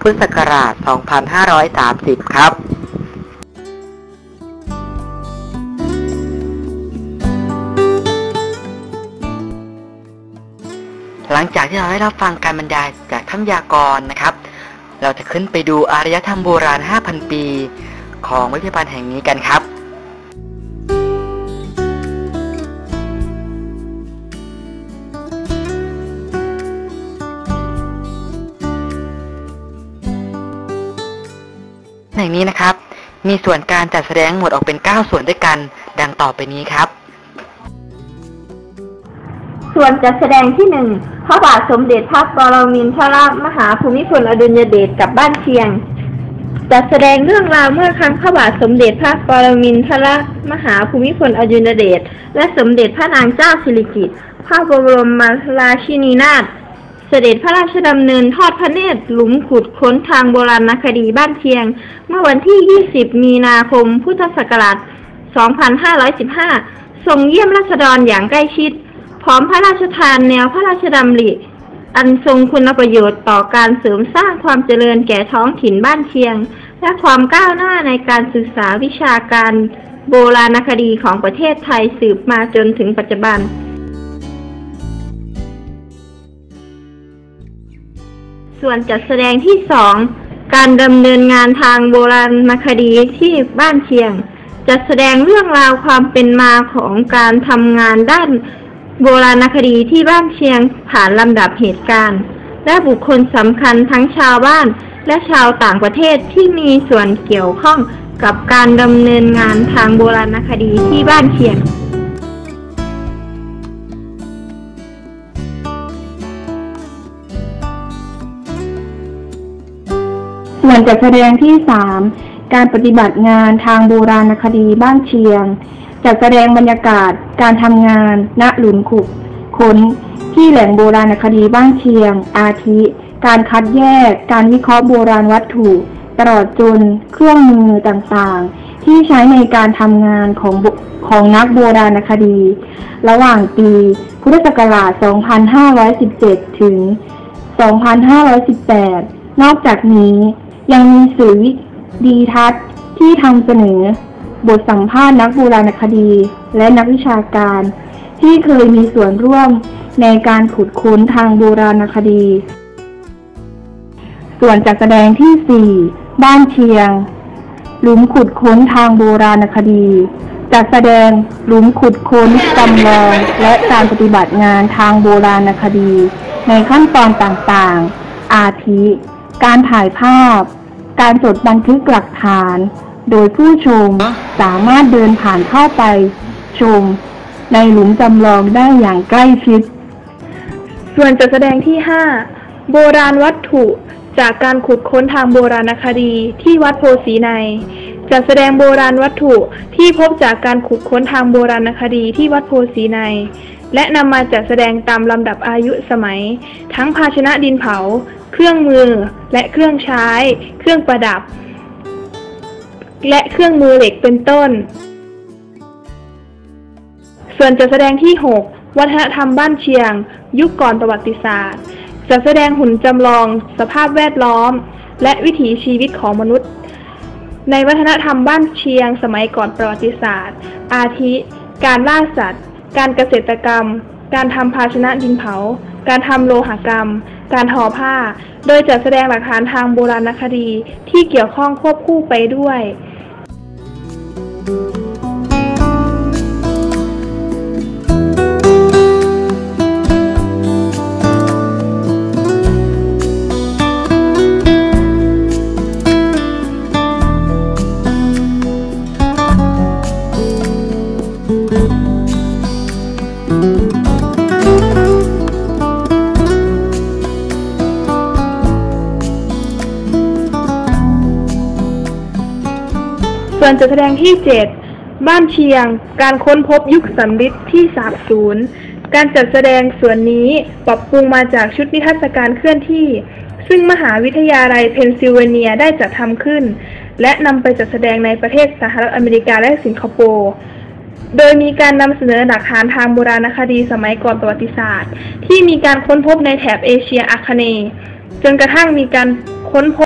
พุทธศักราช 2530 ครับหลังจากที่เราได้รับฟังการบรรยายจากท่านยากรนะครับ เราจะขึ้นไปดูอารยธรรมโบราณ 5,000 ปี ของวิทยาบาลแห่งนี้กันครับ แห่งนี้นะครับ มีส่วนการจัดแสดงหมดออกเป็น 9 ส่วนด้วยกัน ดังต่อไปนี้ครับ ส่วนจัดแสดงที่หนึ่งพระบาทสมเด็จพระปรมินทรมหาภูมิพลอดุลยเดชกับบ้านเชียง จัดแสดงเรื่องราวเมื่อครั้งพระบาทสมเด็จพระปรมินทรมหาภูมิพลอดุลยเดชและสมเด็จพระนางเจ้าสิริกิติ์พระบรมราชินีนาถ เสด็จพระราชดำเนินทอดพระเนตรหลุมขุดค้นทางโบราณคดีบ้านเชียง เมื่อวันที่ 20 มีนาคม พุทธศักราช 2515 ทรงเยี่ยมราษฎรอย่างใกล้ชิด พร้อมพระราชทานแนวพระราชดำริ อันทรงคุณประโยชน์ต่อการเสริมสร้างความเจริญแก่ท้องถิ่นบ้านเชียง และความก้าวหน้าในการศึกษาวิชาการโบราณคดีของประเทศไทยสืบมาจนถึงปัจจุบัน ส่วนจัดแสดงที่สองการดำเนินงานทางโบราณคดีที่บ้านเชียง จัดแสดงเรื่องราวความเป็นมาของการทำงานด้านโบราณคดีที่บ้านเชียงผ่านลำดับเหตุการณ์ และบุคคลสำคัญทั้งชาวบ้านและชาวต่างประเทศที่มีส่วนเกี่ยวข้องกับการดำเนินงานทางโบราณคดีที่บ้านเชียง วนจัดแสดงที่ 3 การปฏิบัติงานทางโบราณคดีบ้านเชียง จัดแสดงบรรยากาศการทำงาน ณหลุมขุดค้นที่แหล่งโบราณคดีบ้านเชียง อาทิ การคัดแยก การวิเคราะห์โบราณวัตถุ ตลอดจนเครื่องมือต่างๆ ที่ใช้ในการทำงานของของนักโบราณคดี ระหว่างปีพุทธศักราช 2517 ถึง 2518 นอกจากนี้ ยังมีสื่อวิดีทัศน์ที่ทำเสนอ บทสัมภาษณ์นักโบราณคดี และนักวิชาการ ที่เคยมีส่วนร่วมในการขุดค้นทางโบราณคดี ส่วนจัดแสดงที่ 4 บ้านเชียง หลุมขุดค้นทางโบราณคดีจัดแสดงหลุมขุดค้นจำลองและการปฏิบัติงานทางโบราณคดี ในขั้นตอนต่างๆ อาทิ การถ่ายภาพ การจดบันทึกหลักฐาน โดยผู้ชมสามารถเดินผ่านเข้าไป ชม ในหลุมจำลองได้อย่างใกล้ชิด ส่วนจัดแสดงที่ 5 โบราณวัตถุจากการขุดค้นทางโบราณคดีที่วัดโพสีในจัดแสดงโบราณวัตถุที่พบจากการขุดค้นทางโบราณคดีที่วัดโพสีใน และนำมาจัดแสดงตามลำดับอายุสมัย ทั้งภาชนะดินเผา เครื่องมือ และเครื่องใช้ เครื่องประดับ และเครื่องมือเหล็กเป็นต้น ส่วนจัดแสดงที่ 6 วัฒนธรรมบ้านเชียง ยุคก่อนประวัติศาสตร์ จัดแสดงหุ่นจำลอง สภาพแวดล้อม และวิถีชีวิตของมนุษย์ ในวัฒนธรรมบ้านเชียง สมัยก่อนประวัติศาสตร์ อาทิ การล่าสัตว์ การเกษตรกรรม การทำภาชนะดินเผา การทำโลหกรรม การทอผ้า โดยจัดแสดงหลักฐานทางโบราณคดีที่เกี่ยวข้องควบคู่ไปด้วย ส่วนจัดแสดงที่ 7 บ้านเชียง การค้นพบยุคสำริดที่สาบสูญการจัดแสดงส่วนนี้ปรับปรุงมาจากชุดนิทรรศการเคลื่อนที่ ซึ่งมหาวิทยาลัยเพนซิลเวเนียได้จัดทำขึ้น และนำไปจัดแสดงในประเทศสหรัฐอเมริกาและสิงคโปร์ โดยมีการนำเสนอหลักฐานทางโบราณคดีสมัยก่อนประวัติศาสตร์ ที่มีการค้นพบในแถบเอเชียอาคเนย์จนกระทั่งมีการค้นพบ